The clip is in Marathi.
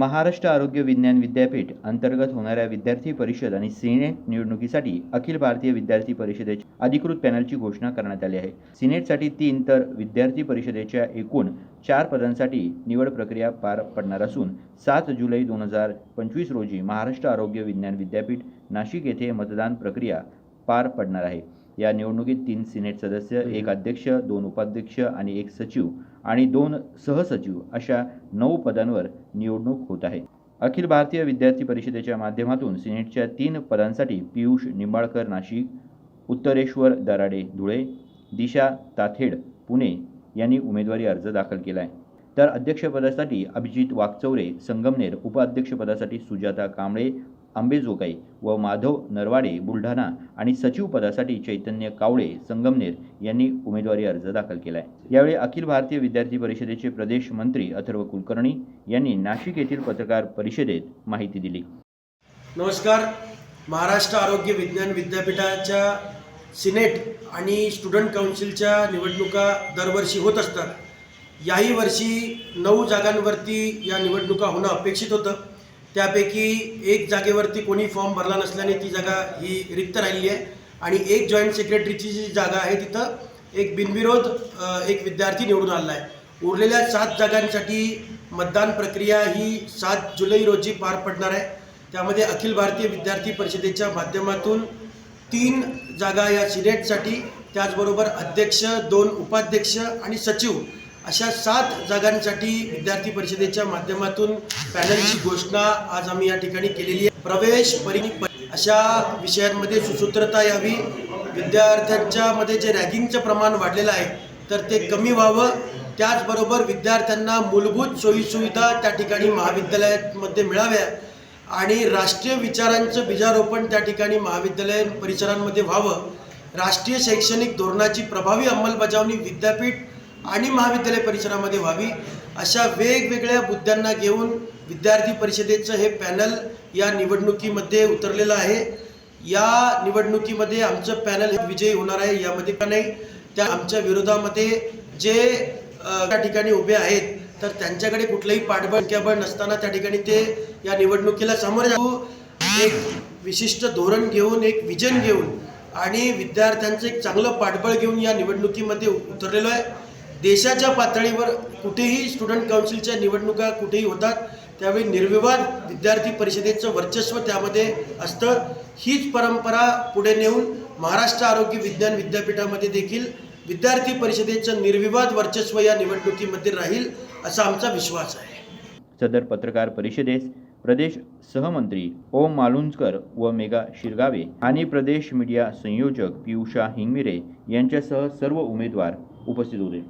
महाराष्ट्र आरोग्य विज्ञान विद्यापीठ अंतर्गत होणाऱ्या विद्यार्थी परिषद आणि सिनेट निवडणुकीसाठी अखिल भारतीय विद्यार्थी परिषदेच्या अधिकृत पॅनलची घोषणा करण्यात आली आहे. सिनेटसाठी तीन तर विद्यार्थी परिषदेच्या एकूण चार पदांसाठी निवड प्रक्रिया पार पडणार असून सात जुलै दोन हजार पंचवीस रोजी महाराष्ट्र आरोग्य विज्ञान विद्यापीठ नाशिक येथे मतदान प्रक्रिया पार पडणार आहे. या निवडणुकीत तीन सिनेट सदस्य एक अध्यक्ष दोन उपाध्यक्ष आणि एक सचिव आणि दोन सहसचिव अशा नऊ पदांवर निवडणूक होत आहे. अखिल भारतीय विद्यार्थी परिषदेच्या माध्यमातून सिनेटच्या तीन पदांसाठी पियुष निंबाळकर नाशिक उत्तरेश्वर दराडे धुळे दिशा ताथेड पुणे यांनी उमेदवारी अर्ज दाखल केला आहे तर अध्यक्षपदासाठी अभिजित वाकचौरे संगमनेर उपाध्यक्षपदासाठी सुजाता कांबळे आंबेजोगाई व माधव नरवाडे बुलढाणा आणि सचिव पदासाठी चैतन्य कावळे संगमनेर यांनी उमेदवारी अर्ज दाखल केला आहे यावेळी अखिल भारतीय विद्यार्थी परिषदेचे प्रदेश मंत्री अथर्व कुलकर्णी यांनी नाशिक येथील पत्रकार परिषदेत माहिती दिली. नमस्कार. महाराष्ट्र आरोग्य विज्ञान विद्यापीठाच्या सिनेट आणि स्टुडंट काउन्सिलच्या निवडणुका दरवर्षी होत असतात. याही वर्षी नऊ जागांवरती या निवडणुका होणं अपेक्षित होतं. त्यापैकी एक जागेवरती कोणी फॉर्म भरला नसल्याने ती जागा ही रिक्त राहिली आहे. आणि एक जॉईंट सेक्रेटरीची जी जागा आहे तिथं एक बिनविरोध एक विद्यार्थी निवडून आला आहे. उरलेल्या सात जागांसाठी मतदान प्रक्रिया ही सात जुलै रोजी पार पडणार आहे. त्यामध्ये अखिल भारतीय विद्यार्थी परिषदेच्या माध्यमातून तीन जागा या सिनेटसाठी त्याचबरोबर अध्यक्ष दोन उपाध्यक्ष आणि सचिव अशा सात जागांसाठी विद्यार्थी परिषदेच्या माध्यमातून पॅनलची घोषणा आज आम्ही या ठिकाणी केलेली आहे. प्रवेश परि अशा विषयांमध्ये सुसूत्रता यावी. विद्यार्थ्यांच्या मध्ये जे रॅगिंगचं प्रमाण वाढलेलं आहे तर ते कमी व्हावं. त्याचबरोबर विद्यार्थ्यांना मूलभूत सोयीसुविधा त्या ठिकाणी महाविद्यालयामध्ये मिळाव्या आणि राष्ट्रीय विचारांचं बीजारोपण त्या ठिकाणी महाविद्यालय परिसरांमध्ये व्हावं. राष्ट्रीय शैक्षणिक धोरणाची प्रभावी अंमलबजावणी विद्यापीठ आणि महाविद्यालय परिसरामध्ये व्हावी अशा वेगवेगळ्या मुद्द्यांना घेऊन विद्यार्थी परिषदेचं हे पॅनल या निवडणुकीमध्ये उतरलेलं आहे. या निवडणुकीमध्ये आमचं पॅनल विजयी होणार आहे यामध्ये का नाही त्या आमच्या विरोधामध्ये जे त्या ठिकाणी उभे आहेत तर त्यांच्याकडे कुठलंही पाठबळ संख्याबळ नसताना त्या ठिकाणी ते या निवडणुकीला सामोरे जाऊ. एक विशिष्ट धोरण घेऊन एक विजन घेऊन आणि विद्यार्थ्यांचं एक चांगलं पाठबळ घेऊन या निवडणुकीमध्ये उतरलेलो आहे. देशाच्या पातळीवर कुठेही स्टुडंट काउन्सिलच्या निवडणुका कुठेही होतात त्यावेळी निर्विवाद विद्यार्थी परिषदेचं वर्चस्व त्यामध्ये असतं. हीच परंपरा पुढे नेऊन महाराष्ट्र आरोग्य विज्ञान विद्यापीठामध्ये देखील विद्यार्थी परिषदेचं निर्विवाद वर्चस्व या निवडणुकीमध्ये राहील असा आमचा विश्वास आहे. सदर पत्रकार परिषदेस प्रदेश सहमंत्री ओम मालुंजकर व मेघा शिरगावे आणि प्रदेश मीडिया संयोजक पियुषा हिंगमिरे यांच्यासह सर्व उमेदवार उपस्थित होते